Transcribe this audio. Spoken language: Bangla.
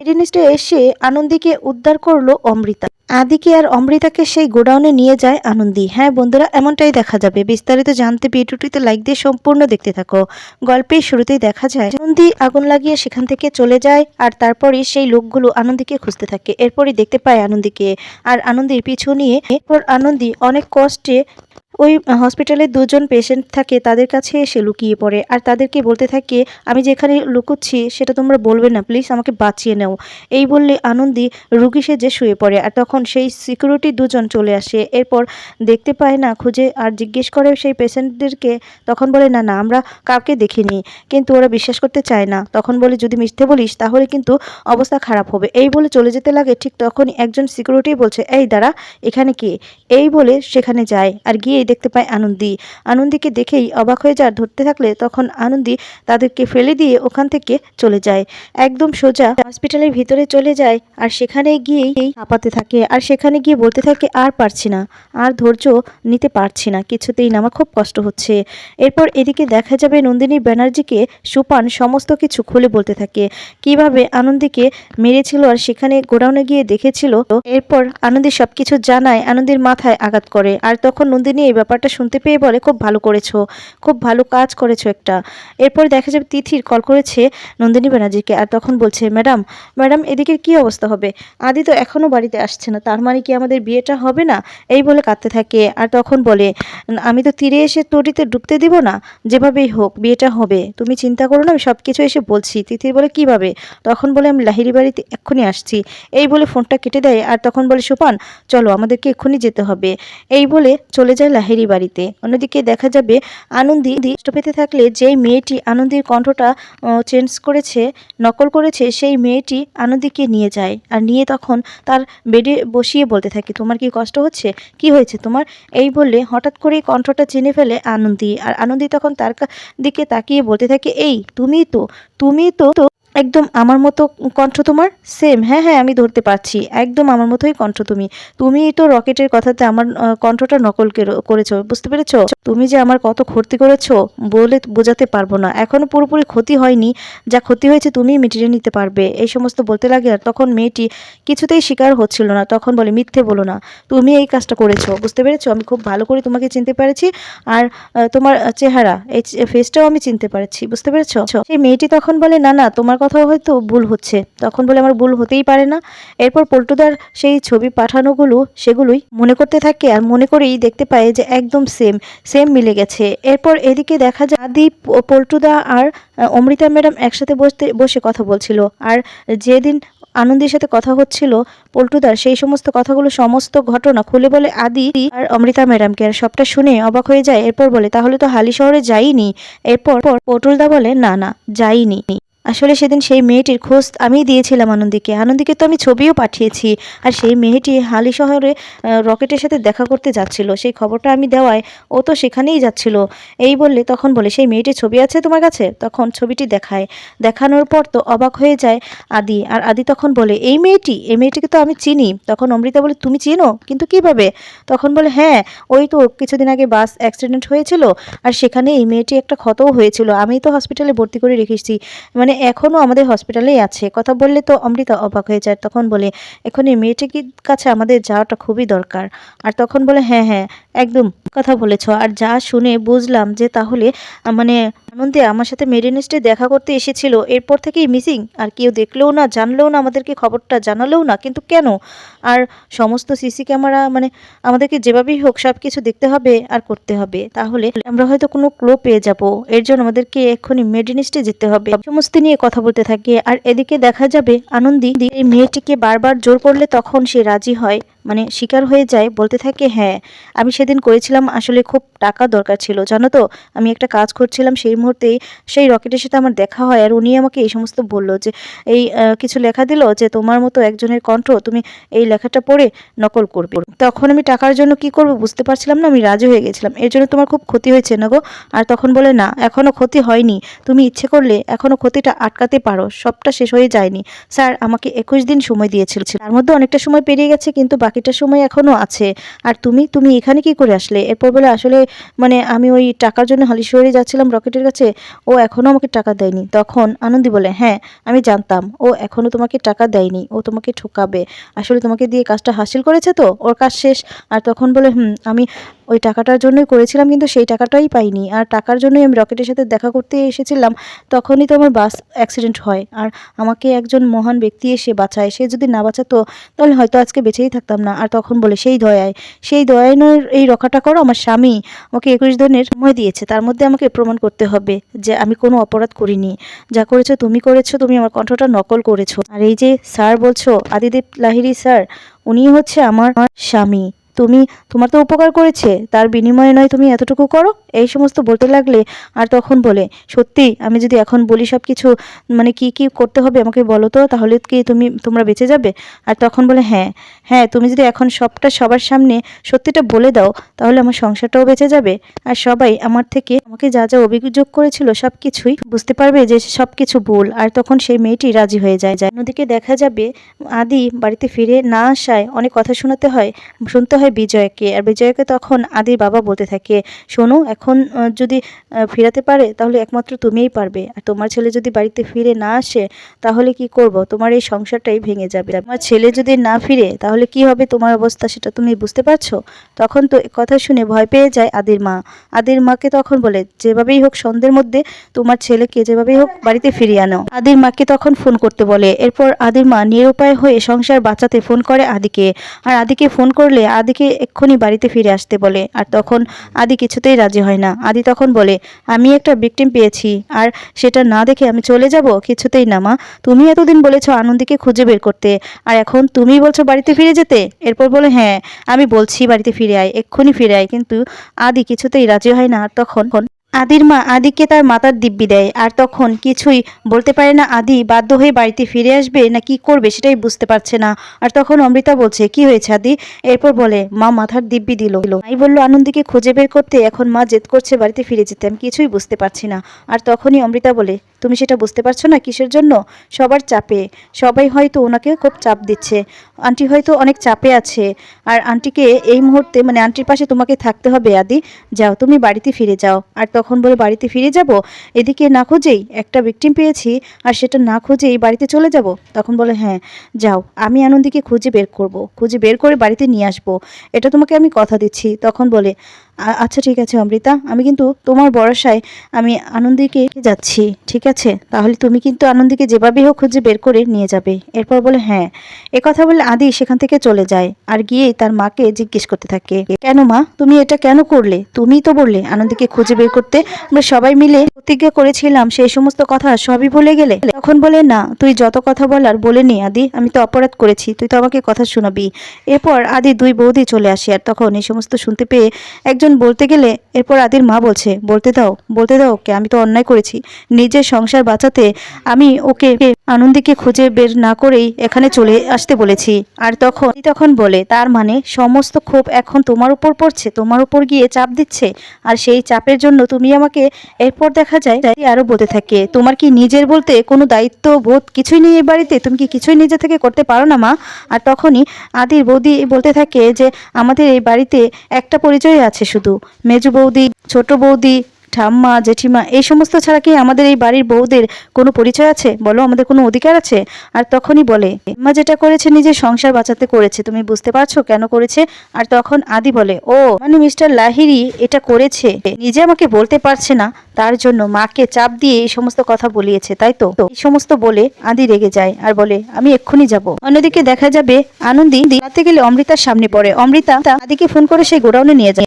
মেডিনিস্টে এসে আনন্দীকে উদ্ধার করল অমৃতা। আদিকে আর অমৃতাকে সেই গোডাউনে নিয়ে যায় আনন্দী। হ্যাঁ বন্ধুরা, এমনটাই দেখা যাবে। বিস্তারিত জানতে ভিডিওটিতে লাইক দিয়ে সম্পূর্ণ দেখতে থাকো। গল্পের শুরুতেই দেখা যায়, আনন্দী আগুন লাগিয়ে সেখান থেকে চলে যায় আর তারপরই সেই লোকগুলো আনন্দীকে খুঁজতে থাকে। এরপরই দেখতে পায় আনন্দীকে। আর আনন্দীর পিছু নিয়ে এরপর আনন্দী অনেক কষ্টে ওই হসপিটালে দুজন পেশেন্ট থাকে, তাদের কাছে এসে লুকিয়ে পড়ে। আর তাদেরকে বলতে থাকে, আমি যেখানে লুকোচ্ছি, সেটা তোমরা বলবে না প্লিজ আমাকে বাঁচিয়ে নাও। এই বললে আনন্দী রুগী সেজে শুয়ে পড়ে, আর তখন সেই সিকিউরিটি দুজন চলে আসে। এরপর দেখতে পায় না, খুঁজে আর জিজ্ঞেস করে সেই পেশেন্টদেরকে তখন বলে, না না, আমরা কাউকে দেখিনি, কিন্তু ওরা বিশ্বাস করতে চায় না। তখন বলে, যদি মিথ্যে বলিস, তাহলে কিন্তু অবস্থা খারাপ হবে। এই বলে চলে যেতে লাগে, ঠিক তখনই একজন সিকিউরিটি বলছে, এই দাঁড়া, এখানে কে? এই বলে, সেখানে যায়। আর গিয়ে দেখতে পায় আনন্দী। আনন্দীকে দেখেই অবাক হয়ে যায়। ধরতে থাকলে তখন আনন্দী তাদেরকে ফেলে দিয়ে ওখান থেকে চলে যায়। একদম সোজা হসপিটালের ভিতরে চলে যায় আর সেখানে গিয়েই হাঁপাতে থাকে। আর সেখানে গিয়ে বলতে থাকে, আর পারছি না। আর ধৈর্য নিতে পারছি না। কিছুতেই নামা খুব কষ্ট হচ্ছে। এরপর এদিকে দেখা যাবে নন্দিনী ব্যানার্জিকে সুপান সমস্ত কিছু খুলে বলতে থাকে। কীভাবে আনন্দীকে মেরেছিল আর সেখানে গোডাউনে গিয়ে দেখেছিল। এরপর আনন্দী সবকিছু জানায়, আনন্দের মাথায় আঘাত করে। আর তখন নন্দিনী ব্যাপারটা শুনতে পেয়ে বলে, খুব ভালো করেছ, খুব ভালো কাজ করেছ একটা। এরপর দেখা যাবে তিথির কল করেছে নন্দিনী ব্যানার্জিকে আর তখন বলছে, ম্যাডাম ম্যাডাম এদিকের কি অবস্থা হবে? আদি তো এখনও বাড়িতে আসছে না, তার মানে কি আমাদের বিয়েটা হবে না? এই বলে কাঁদতে থাকে আর তখন বলে, আমি তো তীরে এসে তটিতে ডুবতে দিব না, যেভাবেই হোক বিয়েটা হবে। তুমি চিন্তা করো না, আমি সব কিছু এসে বলছি। তিথির বলে, কীভাবে? তখন বলে, আমি লাহিরি বাড়িতে এক্ষুনি আসছি। এই বলে ফোনটা কেটে দেয় আর তখন বলে, সুপান, চলো আমাদেরকে এক্ষুনি যেতে হবে। এই বলে চলে যায় লাহিরি বাড়িতে। অন্যদিকে দেখা যাবে আনন্দী কষ্ট পেতে থাকলে যেই মেয়েটি আনন্দীর কণ্ঠটা চেঞ্জ করেছে, নকল করেছে, সেই মেয়েটি আনন্দীকে নিয়ে যায় আর নিয়ে তখন তার বেডে বসিয়ে বলতে থাকে, তোমার কি কষ্ট হচ্ছে? কি হয়েছে তোমার? এই বললে হঠাৎ করেই কণ্ঠটা চিনে ফেলে আনন্দী। আর আনন্দী তখন তার দিকে তাকিয়ে বলতে থাকে, এই তুমিই তো, তুমি তো একদম আমার মতো কণ্ঠ তোমার? সেম হ্যাঁ হ্যাঁ আমি ধরতে পারছি। একদম আমার মতোই কণ্ঠ তুমি। তুমিই তো রকেটের কথাতে আমার কণ্ঠটা নকল কেরো- করেছ, বুঝতে পেরেছ? তুমি যে আমার কত ক্ষতি করেছ বলে বোঝাতে পারব না। এখনও পুরোপুরি ক্ষতি হয়নি। যা ক্ষতি হয়েছে তুমিই মিটিয়ে নিতে পারবে। এই সমস্ত বলতে লাগে আর তখন মেয়েটি কিছুতেই স্বীকার হচ্ছিল না। তখন বলে, মিথ্যে বলো না। তুমি এই কাজটা করেছ। বুঝতে পেরেছ? আমি খুব ভালো করে তোমাকে চিনতে পেরেছি। আর তোমার চেহারা, এই ফেসটাও আমি চিনতে পারছি। বুঝতে পেরেছ? সেই মেয়েটি তখন বলে, না না, তোমার কথাও হয়তো ভুল হচ্ছে। তখন বলে আমার ভুল হতেই পারে না। এরপর পল্টুদার সেই ছবি পাঠানোগুলো সেগুলোই মনে করতে থাকে আর মনে করেই দেখতে পায় যে একদম সেম সেম মিলে গেছে। এরপর এদিকে দেখা যায় আদি পল্টুদা আর অমৃতা ম্যাডাম একসাথে বসতে, বসে কথা বলছিল। আর যেদিন আনন্দের সাথে কথা হচ্ছিল, পল্টুদার সেই সমস্ত কথাগুলো সমস্ত ঘটনা খুলে বলে আদি আর অমৃতা ম্যাডামকে। আর সবটা শুনে অবাক হয়ে যায়। এরপর বলে, তাহলে তো হালি শহরে যাইনি। এরপর পটুলদা বলে, না না, যাইনি। আসলে সেদিন সেই মেয়েটির খোঁজ আমিই দিয়েছিলাম আনন্দীকে। আনন্দীকে তো আমি ছবিও পাঠিয়েছি আর সেই মেয়েটি হালি শহরে রকেটের সাথে দেখা করতে যাচ্ছিল। সেই খবরটা আমি দেওয়ায় ও তো সেখানেই যাচ্ছিল। এই বললে, তখন বলে, সেই মেয়েটির ছবি আছে তোমার কাছে? তখন ছবিটি দেখায়। দেখানোর পর তো অবাক হয়ে যায় আদি। আর আদি তখন বলে, এই মেয়েটি? এই মেয়েটিকে তো আমি চিনি। তখন অমৃতা বলে, তুমি চিনো? কিন্তু কীভাবে? তখন বলে হ্যাঁ ওই তো কিছুদিন আগে বাস অ্যাক্সিডেন্ট হয়েছিল আর সেখানে এই মেয়েটি একটা ক্ষতও হয়েছিল। আমি তো হসপিটালে ভর্তি করে রেখেছি। মানে এখনও আমাদের হসপিটালেই আছে। কথা বললে তো অমৃতা অবাক হয়ে যায়। তখন বলে এখন এই মেয়েটির কাছে আমাদের যাওয়াটা খুবই দরকার? আর তখন বলে হ্যাঁ হ্যাঁ একদম। কথা বলেছ। আর যা শুনে বুঝলাম যে তাহলে মানে আনন্দে আমার সাথে মেরিনেস্টে দেখা করতে এসেছিল। এরপর থেকেই মিসিং। আর কেউ দেখলেও না, জানলেও না, আমাদেরকে খবরটা জানালেও না, কিন্তু কেন? আর সমস্ত সিসি ক্যামেরা মানে আমাদেরকে যেভাবেই হোক সব কিছু দেখতে হবে আর করতে হবে। তাহলে আমরা হয়তো কোনো ক্লো পেয়ে যাব। এর জন্য আমাদেরকে এক্ষুনি মেডিনিস্টে যেতে হবে। সমস্ত নিয়ে কথা বলতে থাকে। আর এদিকে দেখা যাবে, আনন্দী, এই মেয়েটিকে বারবার জোর করলে তখন সে রাজি হয়। মানে শিকার হয়ে যায়, বলতে থাকে হ্যাঁ আমি সেদিন করেছিলাম, আসলে খুব টাকা দরকার ছিল। জানো তো, আমি একটা কাজ করছিলাম, সেই মুহূর্তেই সেই রকেটের সাথে আমার দেখা হয় আর উনি আমাকে এই সমস্ত বলল যে, এই কিছু লেখা দিল যে তোমার মতো একজনের কণ্ঠ তুমি এই লেখাটা পড়ে নকল করবে। তখন আমি টাকার জন্য কি করব বুঝতে পারছিলাম না, আমি রাজি হয়ে গেছিলাম। এর জন্য তোমার খুব ক্ষতি হয়েছে না গো? আর তখন বলে, না, এখনও ক্ষতি হয়নি। তুমি ইচ্ছে করলে এখনও ক্ষতিটা আটকাতে পারো। সবটা শেষ হয়ে যায়নি। স্যার, আমাকে একুশ দিন সময় দিয়েছিল। তার মধ্যে অনেকটা সময় পেরিয়ে গেছে কিন্তু বাকিটা সময় এখনও আছে। আর তুমি তুমি এখানে কি করে আসলে? এরপর বলে, আসলে মানে আমি ওই টাকার জন্য হালিশহরে যাচ্ছিলাম রকেটের কাছে ও এখনও আমাকে টাকা দেয়নি। তখন আনন্দী বলে হ্যাঁ আমি জানতাম। ও এখনও তোমাকে টাকা দেয়নি। ও তোমাকে ঠকাবে। আসলে তোমাকে দিয়ে কাজটা হাসিল করেছে তো? ওর কাজ শেষ? আর তখন বলে, হুম, আমি ওই টাকাটার জন্যই করেছিলাম, কিন্তু সেই টাকাটাই পাইনি। আর টাকার জন্যই আমি রকেটের সাথে দেখা করতে এসেছিলাম, তখনই তো আমার বাস অ্যাক্সিডেন্ট হয়। আর আমাকে একজন মহান ব্যক্তি এসে বাঁচায়। সে যদি না বাঁচাতো, তাহলে হয়তো আজকে বেঁচেই থাকতাম না। আর তখন বলে, সেই দয়ায়, সেই দয়ায়নের এই রক্ষাটা করো, আমার স্বামী আমাকে একুশ দিনের সময় দিয়েছে। তার মধ্যে আমাকে প্রমাণ করতে হবে যে আমি কোনো অপরাধ করিনি। যা করেছ তুমি করেছ, তুমি আমার কণ্ঠটা নকল করেছ। আর এই যে স্যার বলছো, আদিদেব লাহিরি স্যার উনি হচ্ছে আমার স্বামী। তুমি, তোমার তো উপকার করেছে। তার বিনিময়ে নয় তুমি এতটুকু করো? এই সমস্ত বলতে লাগলে আর তখন বলে, সত্যি, আমি যদি এখন বলি সব কিছু মানে কি কি করতে হবে আমাকে বলো তো, তাহলে কি তুমি, তোমরা বেঁচে যাবে? আর তখন বলে হ্যাঁ হ্যাঁ তুমি যদি এখন সবটা সবার সামনে সত্যিটা বলে দাও, তাহলে আমার সংসারটাও বেঁচে যাবে। আর সবাই আমার থেকে আমাকে যা যা অভিযোগ করেছিল সব কিছুই বুঝতে পারবে যে সব কিছু ভুল। আর তখন সেই মেয়েটি রাজি হয়ে যায় যায়। অন্যদিকে দেখা যাবে আদি বাড়িতে ফিরে না আসায় অনেক কথা শোনাতে হয়, শুনতে হয় বিজয়কে, আর বিজয়কে তখন আদির বাবা বলতে থাকে, শোনো, এখন যদি ফিরাতে পারে, তাহলে একমাত্র তুমিই পারবে। আর তোমার ছেলে যদি বাড়িতে ফিরে না আসে, তাহলে কি করব? তোমার এই সংসারটাই ভেঙে যাবে। তোমার ছেলে যদি না ফিরে, তাহলে কি হবে তোমার অবস্থা সেটা তুমি বুঝতে পারছ? তখন তো কথা শুনে ভয় পেয়ে যায় আদির মা। আদির মাকে তখন বলে, যেভাবেই হোক সন্ধ্যের মধ্যে তোমার ছেলেকে যেভাবেই হোক বাড়িতে ফিরিয়ে আনো। আদির মাকে তখন ফোন করতে বলে। এরপর আদির মা নিরুপায় হয়ে সংসার বাঁচাতে ফোন করে আদিকে। আর আদিকে ফোন করলে আদিকে এক্ষুনি বাড়িতে ফিরে আসতে বলে, আর তখন আদি কিছুতেই রাজি হয় না। আদি তখন বলে, আমি একটা ভিকটিম পেয়েছি, আর সেটা না দেখে আমি চলে যাব? কিছুতেই না, মা। তুমি এতদিন বলেছ আনন্দীকে খুঁজে বের করতে, আর এখন তুমি বলছো বাড়িতে ফিরে যেতে? এরপর বলে হ্যাঁ আমি বলছি বাড়িতে ফিরে আয়, এক্ষুনি ফিরে আয়। কিন্তু আদি কিছুতেই রাজি হয় না, আর তখন আদির মা আদিকে তার মাতার দিব্যি দেয়, আর তখন কিছুই বলতে পারে না আদি বাধ্য হয়ে বাড়িতে ফিরে আসবে না কি করবে সেটাই বুঝতে পারছে না। আর তখন অমৃতা বলছে, কি হয়েছে আদি? এরপর বলে, মা মাথার দিব্যি দিল। মাই বলল, আনন্দীকে খুঁজে বের করতে এখন মা জেদ করছে বাড়িতে ফিরে যেতে, আমি কিছুই বুঝতে পারছি না। আর তখনই অমৃতা বলে, তুমি সেটা বুঝতে পারছ না কিসের জন্য? সবার চাপে। সবাই হয়তো ওনাকে খুব চাপ দিচ্ছে। আন্টি হয়তো অনেক চাপে আছে। আর আন্টিকে এই মুহূর্তে মানে আন্টির পাশে তোমাকে থাকতে হবে আদি। যাও, তুমি বাড়িতে ফিরে যাও। আর তখন বলে, বাড়িতে ফিরে যাব? এদিকে না খুঁজেই একটা ভিকটিম পেয়েছি আর সেটা না খুঁজেই বাড়িতে চলে যাব? তখন বলে হ্যাঁ যাও, আমি আনন্দীকে খুঁজে বের করব, খুঁজে বের করে বাড়িতে নিয়ে আসব। এটা তোমাকে আমি কথা দিচ্ছি। তখন বলে "আ- আচ্ছা ঠিক আছে, অমৃতা। আমি কিন্তু তোমার ভরসায় আমি আনন্দীকে যাচ্ছি, ঠিক আছে? তাহলে তুমি কিন্তু আনন্দীকে যেভাবেই হোক খুঁজে বের করে নিয়ে যাবে। এরপর বলে হ্যাঁ। এ কথা বলে আদি সেখান থেকে চলে যায় আর গিয়ে তার মাকে জিজ্ঞেস করতে থাকে, কেন মা? তুমি এটা কেন করলে? তুমিই তো বললে আনন্দীকে খুঁজে বের করতে। আমরা সবাই মিলে প্রতিজ্ঞা করেছিলাম, সেই সমস্ত কথা সবই ভুলে গেলে। তখন বলে, না, তুই যত কথা বলার বলে নি, আদি। আমি তো অপরাধ করেছি, তুই তো আমাকে কথা শোনাবি। এরপর আদি দুই বৌদি চলে আসে আর তখন এই সমস্ত শুনতে পেয়ে একজন বলতে গেলে, এরপর আদির মা বলছে, বলতে দাও বলতে দাও ওকে, আমি তো অন্যায় করেছি। নিজের সংসার বাঁচাতে আমি ওকে আনন্দীকে খুঁজে বের না করেই এখানে চলে আসতে বলেছি। আর তখন তখন বলে, তার মানে সমস্ত ক্ষোভ এখন তোমার উপর পড়ছে, তোমার উপর গিয়ে চাপ দিচ্ছে, আর সেই চাপের জন্য তুমি আমাকে এরপর দেখা যায়, তাই আরও বলতে থাকে, তোমার কি নিজের বলতে কোনো দায়িত্ব বোধ কিছুই নেই এই বাড়িতে? তুমি কি কিছুই নিজে থেকে করতে পারো না, মা? আর তখনই আদির বৌদি বলতে থাকে যে, আমাদের এই বাড়িতে একটা পরিচয় আছে শুধু মেজু বৌদি, ছোট বৌদি, ঠাম্মা, জেঠিমা, এই সমস্ত ছাড়া কি আমাদের এই বাড়ির বউদের কোনো পরিচয় আছে? বলো, আমাদের কোনো অধিকার আছে? আর তখনই বলে, মা যেটা করেছে নিজের সংসার বাঁচাতে করেছে, তুমি বুঝতে পারছ কেন করেছে? আর তখন আদি বলে, ও মানে মিস্টার লাহিরি এটা করেছে। নিজে আমাকে বলতে পারছে না, তার জন্য মাকে চাপ দিয়ে এই সমস্ত কথা বলিয়েছে, তাই তো? এই সমস্ত বলে আদি রেগে যায় আর বলে, আমি এক্ষুনি যাব। অন্যদিকে দেখা যাবে আনন্দি রাতে গেলে অমৃতার সামনে পড়ে। অমৃতা আদিকে ফোন করে সেই গোডাউনে নিয়ে যায়।